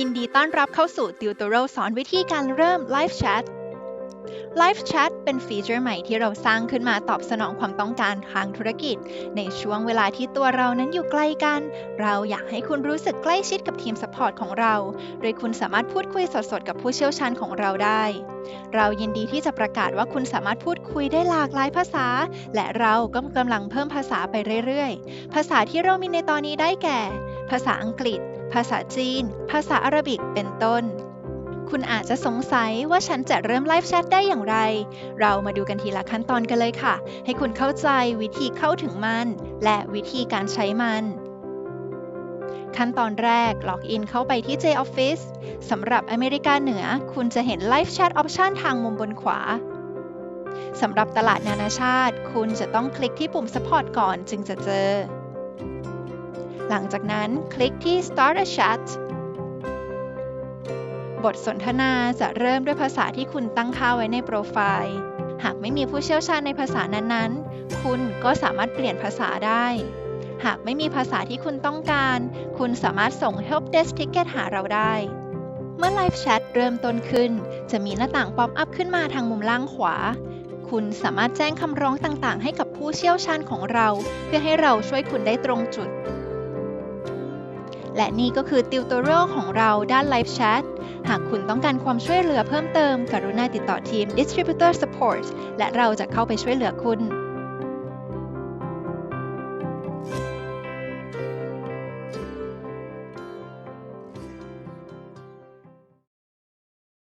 ยินดีต้อนรับเข้าสู่ Tutorial สอนวิธีการเริ่ม Live Chat Live Chat เป็นฟีเจอร์ใหม่ที่เราสร้างขึ้นมาตอบสนองความต้องการทางธุรกิจ ในช่วงเวลาที่ตัวเรานั้นอยู่ใกล้กัน เราอยากให้คุณรู้สึกใกล้ชิดกับทีมสปอร์ตของเรา โดยคุณสามารถพูดคุยสดๆ กับผู้เชี่ยวชาญของเราได้ เรายินดีที่จะประกาศว่าคุณสามารถพูดคุยได้หลากหลายภาษา และเราก็กำลังเพิ่มภาษาไปเรื่อยๆ ภาษาที่เรามีในตอนนี้ได้แก่ ภาษาอังกฤษ ภาษาจีน ภาษาอาหรับิก เป็นต้น คุณอาจจะสงสัยว่าฉันจะเริ่มไลฟ์แชทได้อย่างไร เรามาดูกันทีละขั้นตอนกันเลยค่ะ ให้คุณเข้าใจวิธีเข้าถึงมัน และวิธีการใช้มัน ขั้นตอนแรกล็อกอินเข้าไปที่ J Office สำหรับอเมริกาเหนือ คุณจะเห็น Live Chat Option ทางมุมบนขวาสำหรับตลาดนานาชาติ คุณจะต้องคลิกที่ปุ่ม Support ก่อนจึงจะเจอ หลังจากนั้นคลิกที่ Start a Chat บทสนทนาจะเริ่มด้วยภาษาที่คุณตั้งค่าไว้ในโปรไฟล์ หากไม่มีผู้เชี่ยวชาญในภาษานั้นๆ คุณก็สามารถเปลี่ยนภาษาได้ หากไม่มีภาษาที่คุณต้องการ คุณสามารถส่ง Help Desk Ticket หาเราได้ เมื่อ Live Chat เริ่มต้นขึ้น จะมีหน้าต่างป๊อปอัพขึ้นมาทางมุมล่างขวา คุณสามารถแจ้งคำร้องต่างๆ ให้กับผู้เชี่ยวชาญของเรา เพื่อให้เราช่วยคุณได้ตรงจุด และนี่ก็คือติวตอเรียลของเราด้านไลฟ์แชทหากคุณต้องการความช่วยเหลือเพิ่มเติม กรุณาติดต่อทีม Distributor Support และเราจะเข้าไปช่วยเหลือคุณ